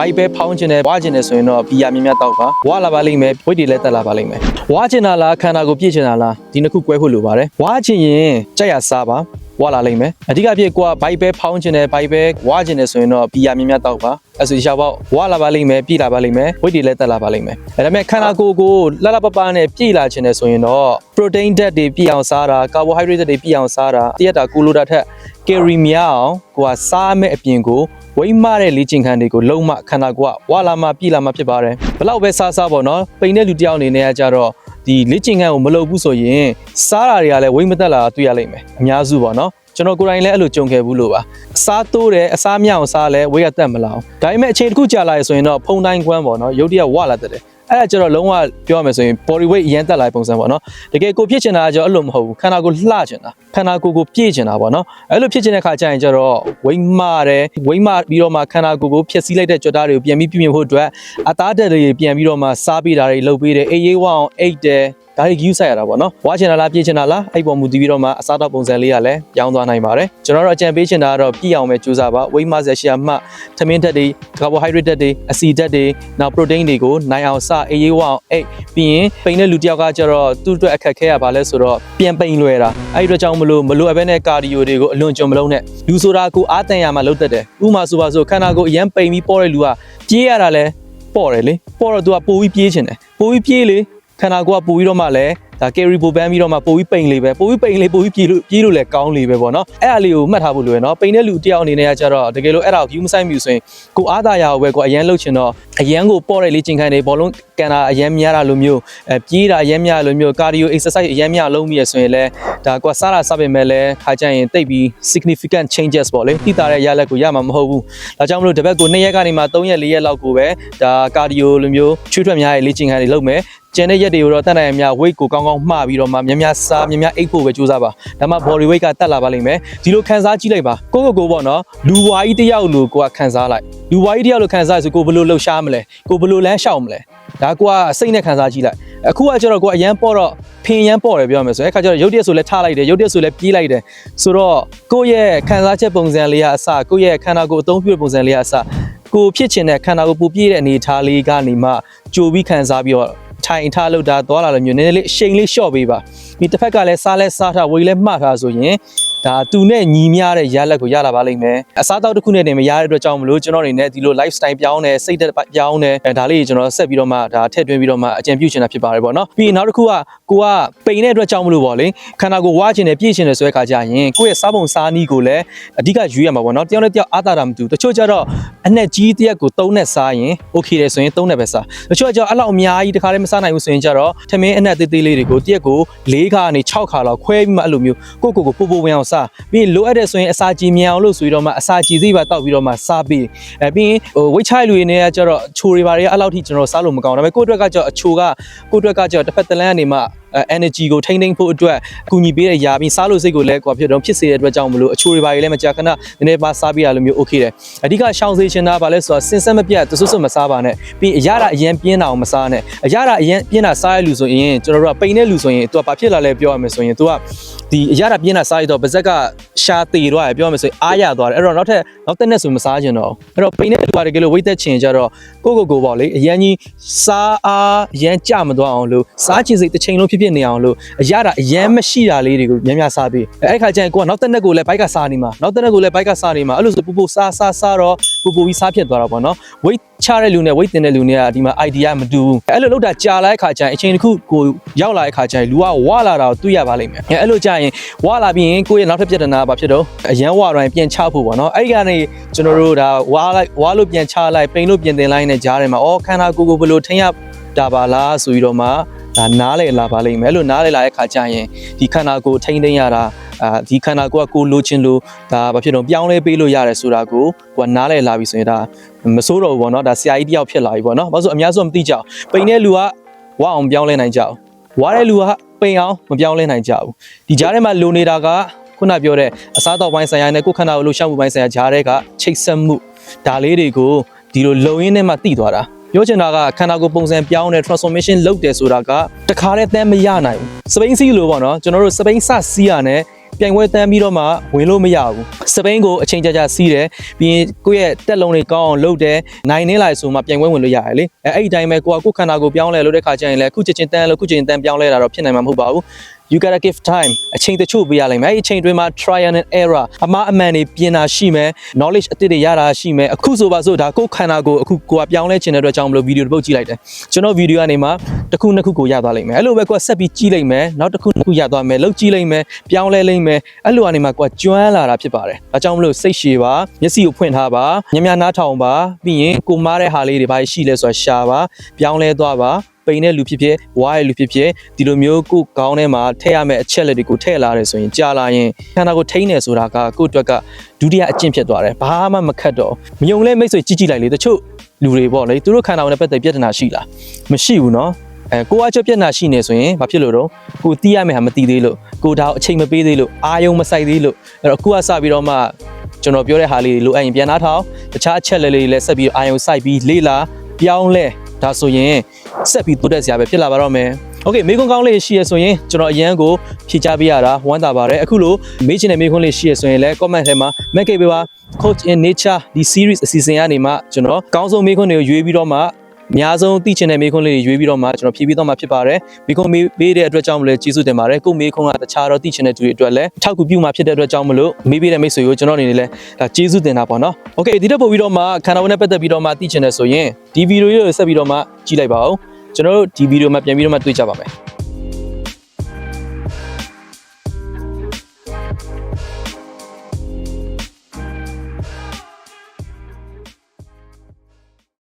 ဘိုက်ပဲဖောင်းခြင်းနဲ့ဝါခြင်းနဲ့ဆိုရင်တော့ဘီယာမြင်မြတ်တောက်ပါဝါလာပါလိမ့်မယ်ဝိတ်တွေလည်းတက်လာပါလိမ့်မယ်ဝါခြင်းတာလားခန္ဓာကိုယ်ပြည့်ခြင်းတာလားဒီနှစ်ခုကွဲဖို့လိုပါတယ်ဝါခြင်းရင်ကြက်ရစားပါ ဝါလာလိမ့်မယ်အဓိကဖြစ်ကွာဘိုက်ပဲဖောင်းခြင်းနဲ့ဘိုက်ပဲဝါခြင်းနဲ့ဆိုရင်တော့ဘီယာမြင်မြတ်တောက်ပါအဲ့ဆိုရှားပေါ့ဝါလာပါလိမ့်မယ်ပြည့်လာပါလိမ့်မယ်ဝိတ်တွေလည်းတက်လာပါလိမ့်မယ်အဲ့ဒါပေမဲ့ခန္ဓာကိုယ်ကိုလှလှပပနဲ့ပြည့်လာခြင်းနဲ့ဆိုရင်တော့ protein ဓာတ်တွေပြည့်အောင်စားတာ carbohydrate ဓာတ်တွေပြည့်အောင်စားတာတရက်တာကူလိုတာထက် carry များအောင်ကိုကစားမဲ့အပြင်ကိုဝိမတဲ့လေ့ကျင့်ခန်းတွေကိုလုံးမခန္ဓာကိုယ်ကဝါလာမှပြည်လာမှဖြစ်ပါတယ်ဘလောက်ပဲစားစားပေါ့နော်ပိန်တဲ့လူတစ်ယောက်အနေနဲ့ကကြတော့ ဒီလေ့ကျင့်ခန်းကိုမလုပ်ဘူးဆိုရင်စားတာတွေကလည်းဝိမသက်လာတာတွေ့ရလိမ့်မယ်အများစုပေါ့နော်ကျွန်တော်ကိုယ်တိုင်လည်းအဲ့လိုကြုံခဲ့ဘူးလို့ပါအစားတိုးတယ်အစားမြောက်အောင်စားလဲဝိရတက်မလာအောင်ဒါပေမဲ့အချိန်တစ်ခုကြာလာရဆိုရင်တော့ဖုံတိုင်းကွမ်းပေါ့နော်ရုပ်တရက်ဝလာတက်တယ် အဲ့ဒါကျတော့လုံးဝပြောရမယ်ဆိုရင် body weight အရင်တက်လာတဲ့ပုံစံပေါ့နော်တကယ်ကိုဖြစ်ချင်တာကကျတော့အဲ့လိုမဟုတ်ဘူးခန္ဓာကိုယ်လှချင်တာခန္ဓာကိုယ်ကိုပြည့်ချင်တာပေါ့နော်အဲ့လိုဖြစ်ချင်တဲ့ခါကျရင်ကျတော့ဝိမတယ်ဝိမပြီးတော့မှခန္ဓာကိုယ်ကိုဖျက်ဆီးလိုက်တဲ့ကြွတာတွေကိုပြန်ပြီးပြည့်မြင်ဖို့အတွက်အသားတက်တွေပြန်ပြီးတော့မှစားပေးတာတွေလုပ်ပေးတယ်အေးရေးဝအောင်အိတ်တယ် ဒါတွေ use ရတာပေါ့နော်ဝါချင်တာလားပြည့်ချင်တာလားအဲ့ပေါ်မူတည်ပြီးတော့မှအစားတော့ပုံစံလေးကလည်းပြောင်းသွားနိုင်ပါတယ်ကျွန်တော်တို့အကြံပေးချင်တာကတော့ပြည့်အောင်ပဲကြိုးစားပါဝိမဆက်ရှိရမှထမင်းဓာတ်တွေ carbohydrate ဓာတ်တွေအဆီဓာတ်တွေနောက် protein တွေကိုနိုင်အောင်စအေးရေးဝအောင်အိတ်ပြီးရင်ပိန်တဲ့လူတစ်ယောက်ကကျတော့သူ့အတွက်အခက်ခဲရပါလဲဆိုတော့ပြန်ပိန်လွယ်တာအဲ့ဒီအတွက်ကြောင့်မလို့မလို့အဘဲနဲ့ကာဒီယိုတွေကိုအလွန်ကြုံမလုံးနဲ့လူဆိုတာကိုအားတန်ရမှာလုပ်တတ်တယ်ဥပမာဆိုပါဆိုခန္ဓာကိုယ်အရန်ပိန်ပြီးပေါ်တဲ့လူကပြေးရတာလဲပေါ့တယ်လေပေါ့တော့သူကပိုပြီးပြေးချင်တယ်ပိုပြီးပြေးလေ ခန္ဓာကိုယ်ကပိုပြီးတော့မှလည်းဒါ carry ပိုပန်းပြီးတော့မှပိုပြီးပိန်လေးပဲပိုပြီးပိန်လေးပိုပြီးပြေးလို့ပြေးလို့လည်းကောင်းလေးပဲပေါ့နော်အဲ့အလေးကိုမှတ်ထားဖို့လိုရနော်ပိန်တဲ့လူတယောက်အနေနဲ့ကကြတော့တကယ်လို့အဲ့ဒါကို view မဆိုင်ဘူးဆိုရင်ကိုအားသာရအောင်ပဲကိုအရန်လှုပ်ချင်တော့အရန်ကိုပေါ့တဲ့လေ့ကျင့်ခန်းတွေဘောလုံးကန်တာအရန်များတာလိုမျိုးအဲပြေးတာအရန်များလိုမျိုး cardio exercise အရန်များလုံးမိရဆိုရင်လည်းဒါကွာစားတာစားပေမဲ့လည်းခါကြရင်တိတ်ပြီး significant changes ပေါ့လေတိတာတဲ့ရလက်ကိုရမှာမဟုတ်ဘူးဒါကြောင့်မလို့တပတ်ကို2ရက်ကနေမှ3ရက်4ရက်လောက်ကိုပဲဒါ cardio လိုမျိုးချွေးထွက်များရဲ့လေ့ကျင့်ခန်းတွေလုပ်မယ်ကျန်တဲ့ရက်တွေကိုတော့တက်နိုင်ရများ weight ကိုကောင်းကောင်းမှားပြီးတော့မှများများစားများများအိတ်ဖို့ပဲကြိုးစားပါဒါမှ body weight ကတက်လာပါလိမ့်မယ်ဒီလိုခံစားကြည့်လိုက်ပါကိုကိုကိုပေါ့နော်လူဝါကြီးတစ်ယောက်လိုကိုကခံစားလိုက် လူဝါကြီးတစ်ယောက်လိုခံစားရဆိုကိုဘယ်လိုလှုပ်ရှားမလဲကိုဘယ်လိုလမ်းလျှောက်မလဲဒါကိုကစိတ်နဲ့ခံစားကြည့်လိုက်အခုကကျတော့ကိုကအရန်ပေါ့တော့ဖင်ရန်ပေါ့တယ်ပြောရမယ်ဆိုရင်အခါကျတော့ရုပ်တရက်ဆိုလဲထားလိုက်တယ်ရုပ်တရက်ဆိုလဲပြေးလိုက်တယ်ဆိုတော့ကိုယ့်ရဲ့ခံစားချက်ပုံစံလေးကအစကိုယ့်ရဲ့ခန္ဓာကိုယ်အသုံးပြုတဲ့ပုံစံလေးကအစကိုဖြစ်ချင်တဲ့ခန္ဓာကိုယ်ပူပြည့်တဲ့အနေအထားလေးကနေမှကြိုပြီးခံစားပြီးတော့ထိုင်ထားလို့ဒါသွားလာလို့မျိုးနည်းနည်းလေးအရှိန်လေးလျှော့ပေးပါဒီတစ်ဖက်ကလည်းစားလဲစားထားဝေးလဲမှတ်ထားဆိုရင် ဒါသူနဲ့ညီမျှတဲ့ရလက်ကိုရလာပါလိမ့်မယ်အစားအသောက်တစ်ခုနဲ့နေမရတဲ့အတွက်ကြောင့်မလို့ကျွန်တော်အနေနဲ့ဒီလို lifestyle ပြောင်းတယ်စိတ်သက်ပြောင်းတယ်အဲဒါလေးကျွန်တော်ဆက်ပြီးတော့မှဒါထည့်သွင်းပြီးတော့မှအကြံပြုချင်တာဖြစ်ပါတယ်ပေါ့နော်ပြီးရင်နောက်တစ်ခုကကိုကပိန်တဲ့အတွက်ကြောင့်မလို့ပေါ့လေခန္ဓာကိုယ်ဝါချင်တယ်ပြည့်ချင်တယ်ဆိုတဲ့ခါကျရင်ကိုယ့်ရဲ့စားပုံစားနည်းကိုလည်းအဓိကယူရမှာပေါ့နော်တယောက်နဲ့တယောက်အားသာတာမတူတချို့ကျတော့ အနဲ့ကြီးတရက်ကို၃နဲ့စားရင် okay တယ်ဆိုရင်၃နဲ့ပဲစားတချို့ကကျတော့အဲ့လောက်အများကြီးတခါတည်းမစားနိုင်ဘူးဆိုရင်ကျတော့ထမင်းအနက်သေးသေးလေးတွေကိုတရက်ကို၄ခါကနေ6ခါလောက်ခွဲပြီးမှအဲ့လိုမျိုးကိုယ့်ကိုယ်ကိုပို့ပို့ဝင်အောင်စားပြီးရင်လိုအပ်တဲ့ဆိုရင်အစာကြည်မြန်အောင်လို့ဆိုပြီးတော့မှအစာကြည်စိပါတောက်ပြီးတော့မှစားပြီးအဲပြီးရင်ဟိုဝိတ်ချိုင်လူတွေနဲ့ကကျတော့အချိုတွေဘာတွေကအဲ့လောက်ထိကျွန်တော်စားလို့မကောင်းဒါပေမဲ့ကိုယ့်အတွက်ကကျတော့အချိုကကိုယ့်အတွက်ကကျတော့တစ်ဖက်တစ်လမ်းကနေမှအဲ energy ကိုထိန်းသိမ်းဖို့အတွက်အကူညီပေးတဲ့ຢာပြီးစားလို့စိတ်ကိုလည်းကွာဖြစ်တော့ဖြစ်စေတဲ့အတွက်ကြောင့်မလို့အချိုတွေဘာတွေလည်းမကြာခဏနည်းနည်းပါစားပြရလို့မျိုး okay တယ်အဓိကရှောင်စေချင်တာဘာလဲဆိုတော့စင်ဆက်မပြတ်တဆွဆွမစားပါနဲ့ပြီးအရတာအရင်ပြင်းတာအောင်မစားနဲ့အရတာအရင်ပြင်းတာစားရလူဆိုရင်ကျွန်တော်တို့ကပိန်တဲ့လူဆိုရင် तू ကဘာဖြစ်လာလဲပြောရမယ်ဆိုရင် तू ကဒီအရတာပြင်းတာစားရတော့ပါဇက်ကရှားသေးတော့ရပြောရမယ်ဆိုရင်အားရသွားတယ်အဲ့တော့နောက်ထပ်နောက်တစ်နေ့ဆိုမစားချင်တော့အဲ့တော့ပိန်တဲ့လူကတကယ်လို့ဝိတ်သက်ချင်ကြတော့ကိုကိုကိုပေါ့လေအရင်ကြီးစားအားအရင်ကြမသွားအောင်လို့စားချင်စိတ်တစ်ချိန်လုံးဖြစ်ဖြစ် ြစ်နေအောင်လို့အရတာအရင်မရှိတာလေးတွေကိုများများစားပြီးအဲ့ခါကျရင်ကိုကနောက်တစ်နေ့ကိုလည်းဘိုက်ကစားနေမှာနောက်တစ်နေ့ကိုလည်းဘိုက်ကစားနေမှာအဲ့လိုဆိုပူပူစားစားစားတော့ပူပူပြီးစားဖြစ်သွားတာပေါ့နော်ဝိတ်ချတဲ့လူနဲ့ဝိတ်တင်တဲ့လူနဲ့ကဒီမှာ idea မတူဘူးအဲ့လိုလောက်တာကြာလိုက်ခါကျရင်အချိန်တစ်ခုကိုရောက်လာတဲ့ခါကျရင်လူကဝလာတာကိုတွေ့ရပါလိမ့်မယ်အဲ့လိုကြာရင်ဝလာပြီးရင်ကိုယ့်ရဲ့နောက်ထပ်ပြဿနာကဘာဖြစ်တော့အရန်ဝတိုင်းပြန်ချဖို့ပေါ့နော်အဲ့ဒီကနေကျွန်တော်တို့ဒါဝါလိုက်ဝါလို့ပြန်ချလိုက်ပိန်လို့ပြန်တင်လိုက်နဲ့ကြားထဲမှာအော်ခန္ဓာကိုယ်ကိုဘယ်လိုထိန်းရတာပါလားဆိုပြီးတော့မှ ဒါနားလေလာပါလိမ့်မယ်အဲ့လိုနားလေလာတဲ့ခါကျရင်ဒီခန္ဓာကိုယ်ထိန်းသိမ်းရတာအာဒီခန္ဓာကိုယ်ကကိုလိုချင်လို့ဒါဘာဖြစ်တော့ပြောင်းလဲပေးလို့ရတယ်ဆိုတာကိုကိုကနားလေလာပြီဆိုရင်ဒါမစိုးတော့ဘူးပေါ့နော်ဒါဆရာကြီးတယောက်ဖြစ်လာပြီပေါ့နော်ဘာလို့ဆိုအများဆုံးမသိကြအောင်ပိန်တဲ့လူကဝအောင်ပြောင်းလဲနိုင်ကြအောင်ဝါတဲ့လူကပိန်အောင်မပြောင်းလဲနိုင်ကြဘူးဒီကြားထဲမှာလိုနေတာကခုနပြောတဲ့အစားတောက်ပိုင်းဆိုင်ရာနဲ့ကိုယ်ခန္ဓာကိုလှုပ်ရှားမှုပိုင်းဆိုင်ရာဂျားတဲ့ကချိတ်ဆက်မှုဒါလေးတွေကိုဒီလိုလုံရင်းနဲ့မှတိသွားတာ ပြောချင်တာကခန္ဓာကိုယ်ပုံစံပြောင်းတဲ့ transformation လုပ်တယ်ဆိုတာကတခါတည်းတမ်းမရနိုင်ဘူးစပိန်စီလိုပေါ့နော်ကျွန်တော်တို့စပိန်စစီးရနဲ့ပြိုင်ပွဲတန်းပြီးတော့မှဝင်လို့မရဘူးစပိန်ကိုအချိန်ကြာကြာစီးတယ်ပြီးရင်ကိုယ့်ရဲ့တက်လုံးတွေကောင်းအောင်လုပ်တယ်နိုင်နေလိုက်ဆိုမှပြိုင်ပွဲဝင်လို့ရတယ်လေအဲအဲ့ဒီတိုင်းပဲကိုကကိုယ့်ခန္ဓာကိုယ်ပြောင်းလဲလို့တဲ့ခါကျရင်လည်းခုချက်ချင်းတန်းလို့ခုချက်ချင်းတန်းပြောင်းလဲတာတော့ဖြစ်နိုင်မှာမဟုတ်ပါဘူး you gotta give time အချိန်တချို့ပေးရလိမ့်မယ်အဲ့ဒီအချိန်တွင်းမှာ trial and error အမှားအမှန်တွေပြင်တာရှိမယ် knowledge အသစ်တွေရတာရှိမယ်အခုဆိုပါစို့ဒါကိုယ်ခန္ဓာကိုယ်အခုကိုကပြောင်းလဲခြင်းတဲ့အတွက်ကြောင့်မလို့ဗီဒီယိုတစ်ပုတ်ကြည့်လိုက်တယ်ကျွန်တော်ဗီဒီယိုကနေမှတစ်ခုနှစ်ခုကိုရသွားလိမ့်မယ်အဲ့လိုပဲကိုကဆက်ပြီးကြည့်လိုက်မယ်နောက်တစ်ခုနှစ်ခုရသွားမယ်လောက်ကြည့်လိုက်မယ်ပြောင်းလဲလိမ့်မယ်အဲ့လိုကနေမှကိုကကျွမ်းလာတာဖြစ်ပါတယ်ဒါကြောင့်မလို့စိတ်ရှည်ပါမျက်စိကိုဖွင့်ထားပါညများနားထောင်ပါပြီးရင်ကိုမားတဲ့ဟာလေးတွေဘာရှိလဲဆိုတာရှာပါပြောင်းလဲသွားပါ ပိန်တဲ့လူဖြစ်ဖြစ်ဝါရဲ့လူဖြစ်ဖြစ်ဒီလိုမျိုးကိုယ်ကောင်းထဲမှာထည့်ရမယ့်အချက်လက်တွေကိုထည့်လာတယ်ဆိုရင်ကြာလာရင်ခန္ဓာကိုယ်ထိန်းနေဆိုတာကကိုယ့်အတွက်ကဒုတိယအကျင့်ဖြစ်သွားတယ်ဘာမှမခတ်တော့မယုံလဲမိတ်ဆွေကြည့်ကြည့်လိုက်လေတချို့လူတွေပေါ့လေသူတို့ခန္ဓာကိုယ်နဲ့ပတ်သက်ပြဿနာရှိလားမရှိဘူးเนาะအဲကိုအချက်ပြဿနာရှိနေဆိုရင်ဘာဖြစ်လို့တော့ကိုတီးရမယ့်ဟာမတီးသေးလို့ကိုဒါကိုအချိန်မပေးသေးလို့အာယုံမဆိုင်သေးလို့အဲ့တော့အခုကစပြီးတော့မှကျွန်တော်ပြောတဲ့ဟာလေးတွေလိုအပ်ရင်ပြန်နှားထောင်တခြားအချက်လက်လေးတွေလည်းဆက်ပြီးအာယုံစိုက်ပြီးလေးလာပြောင်းလဲ ဒါဆိုရင်ဆက်ပြီးတိုးတက်စရာပဲဖြစ်လာပါတော့မယ်။ Okay မေးခွန်းကောင်းလေးရှိရဆိုရင်ကျွန်တော်အရန်ကိုဖြေချပေးရတာဝမ်းသာပါတယ်။အခုလိုမေးချင်တဲ့မေးခွန်းလေးရှိရဆိုရင်လည်း comment ထဲမှာ make ပေးပါ coach in nature ဒီ series အစီအစဉ်ကနေမှကျွန်တော်ကောင်းဆုံးမေးခွန်းတွေကိုရွေးပြီးတော့မှ အများဆုံးသိချင်တဲ့မေးခွန်းလေးတွေရွေးပြီးတော့မှကျွန်တော်ဖြေပြီးတော့မှဖြစ်ပါတယ်။မေးခွန်းမေးပေးတဲ့အတွက်ကြောင့်မလို့ကျေးဇူးတင်ပါတယ်။ကို့မေးခွန်းကတခြားတော့သိချင်တဲ့သူတွေအတွက်လည်းအထောက်အကူပြုမှာဖြစ်တဲ့အတွက်ကြောင့်မလို့မေးပေးတဲ့မိတ်ဆွေကိုကျွန်တော်အနေနဲ့လည်းဒါကျေးဇူးတင်တာပေါ့နော်။ Okay ဒီတက်ပို့ပြီးတော့မှခန္ဓာကိုယ်နဲ့ပတ်သက်ပြီးတော့မှသိချင်တယ်ဆိုရင်ဒီဗီဒီယိုကိုဆက်ပြီးတော့မှကြည့်လိုက်ပါဦး။ကျွန်တော်တို့ဒီဗီဒီယိုမှာပြန်ပြီးတော့မှတွေ့ကြပါမယ်။